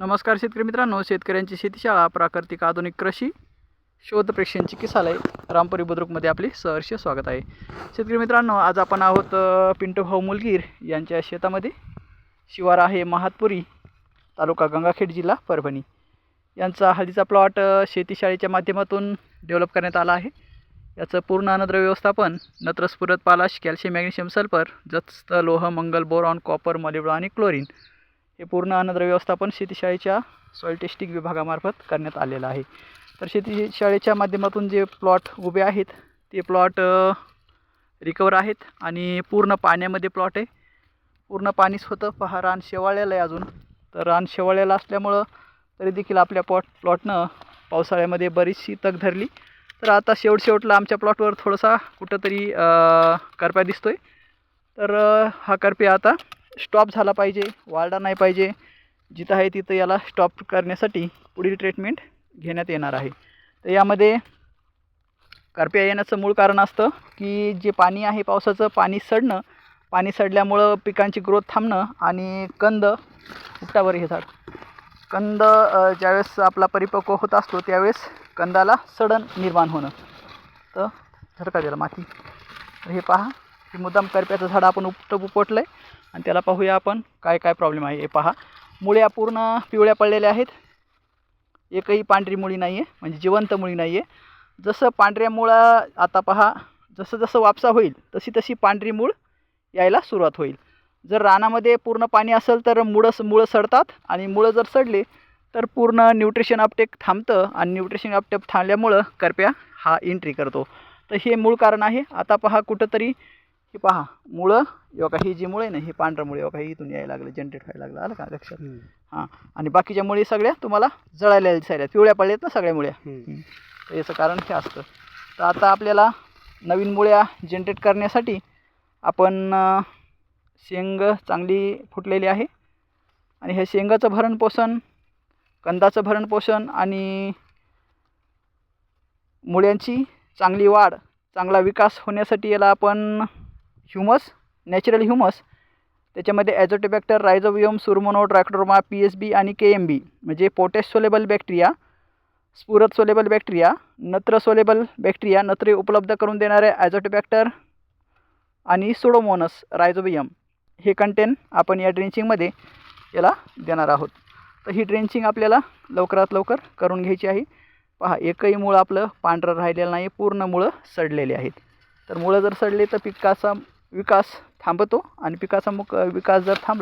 नमस्कार शेतकरी मित्रांनो शेतकऱ्यांची शेतीशाळा प्राकृतिक आधुनिक कृषी शोध प्रेक्षांची चिकित्सालय रामपुरी बुद्रुकमध्ये आपले सहर्ष स्वागत आहे. शेतकरी मित्रांनो आज आपण आहोत पिंटू भाऊ मुलगीर यांच्या शेतामध्ये. शिवार आहे महातपुरी तालुका गंगाखेड जिल्हा परभणी. यांचा हळदीचा प्लॉट शेतीशाळेच्या माध्यमातून डेव्हलप करण्यात आला आहे. याचं पूर्ण अन्नद्रव्य व्यवस्थापन नत्रस्फुरत पालाश कॅल्शियम मॅग्नेशियम सल्फर जस्त लोह मंगल बोरॉन कॉपर मॉलिब्डो आणि क्लोरीन हे पूर्ण अन्नद्रव्य व्यवस्थापन शेतीशाळेच्या सॉईल टेस्टिंग विभागामार्फत करण्यात आलेलं आहे. तर शेतीशाळेच्या माध्यमातून जे प्लॉट उभे आहेत ते प्लॉट रिकवर आहेत आणि पूर्ण पाण्यामध्ये प्लॉट आहे. पूर्ण पाणीच होतं पहा रान शेवाळ्याला आहे अजून. तर रान शेवाळ्याला असल्यामुळं तरी देखील आपल्या प्लॉट प्लॉटनं पावसाळ्यामध्ये बरीचशी तग धरली. तर आता शेवट शेवटला आमच्या प्लॉटवर थोडासा कुठंतरी करप्या दिसतो आहे तर हा करप्या आता स्टॉप झाला पाहिजे वाढला नाही पाहिजे. जिथं आहे तिथं याला स्टॉप करण्यासाठी पुढील ट्रीटमेंट घेण्यात येणार आहे. तर यामध्ये करप्या येण्याचं मूळ कारण असतं की जे पाणी आहे पावसाचं पाणी सडणं पाणी सडल्यामुळं पिकांची ग्रोथ थांबणं आणि कंद उपटावर हे झाड. कंद ज्यावेळेस आपला परिपक्व होत असतो त्यावेळेस कंदाला सडण निर्माण होणं. तर झटका द्यायला माती. तर हे पहा हे मुद्दाम करप्याचं झाड आपण उपट उपटलं आहे आणि त्याला पाहूया आपण काय काय प्रॉब्लेम आहे. हे पहा. मुळ्या पूर्ण पिवळ्या पडलेल्या आहेत. एकही पांढरी मुळी नाही आहे म्हणजे जिवंत मुळी नाही आहे जसं पांढऱ्या मुळा आता पहा जसं जसं वापसा होईल तशी तशी पांढरी मूळ यायला सुरुवात होईल. जर रानामध्ये पूर्ण पाणी असेल तर मुळं मुळं सडतात आणि मुळं जर सडले तर पूर्ण न्यूट्रिशन अपटेक थांबतं आणि न्यूट्रिशन अपटेक थांबल्यामुळं करप्या हा एंट्री करतो. तर हे मूळ कारण आहे. आता पहा कुठंतरी हे पहा मुळं एवढा ही जी मुळे ना हे पांढरं मुळे एवढा इथून यायला लागलं जनरेट व्हायला लागलं आलं का लक्षात? हां. आणि बाकीच्या मुळी सगळ्या तुम्हाला जळायला दिसायला पिवळ्या पडल्यात ना सगळ्या मुळ्या. तर याचं कारण हे असतं. तर आता आपल्याला नवीन मुळ्या जनरेट करण्यासाठी आपण शेंग चांगली फुटलेली आहे. आणि हे शेंगाचं भरण पोषण कंदाचं भरण पोषण आणि मुळ्यांची चांगली वाढ चांगला विकास होण्यासाठी याला आपण ह्युमस नॅचरल ह्युमस त्याच्यामध्ये azotobacter rhizobium pseudomonas trichoderma P S B आणि के एम बी म्हणजे पोटॅश सोलेबल बॅक्टेरिया स्फुरत सोलेबल बॅक्टेरिया नत्र सोलेबल बॅक्टेरिया नत्रे उपलब्ध करून देणारे ॲझोटोबॅक्टर आणि सोडोमोनस रायझोबियम हे कंटेन आपण या ड्रेंचिंगमध्ये याला देणार आहोत. तर ही ड्रेंचिंग आपल्याला लवकरात लवकर करून घ्यायची आहे. पहा एकही मुळं आपलं पांढरं राहिलेलं नाही पूर्ण मुळं सडलेली आहेत. तर मुळं जर सडले तर पिकाचा विकास थांबतो आणि पिकाचा मुक विकास जर थांबला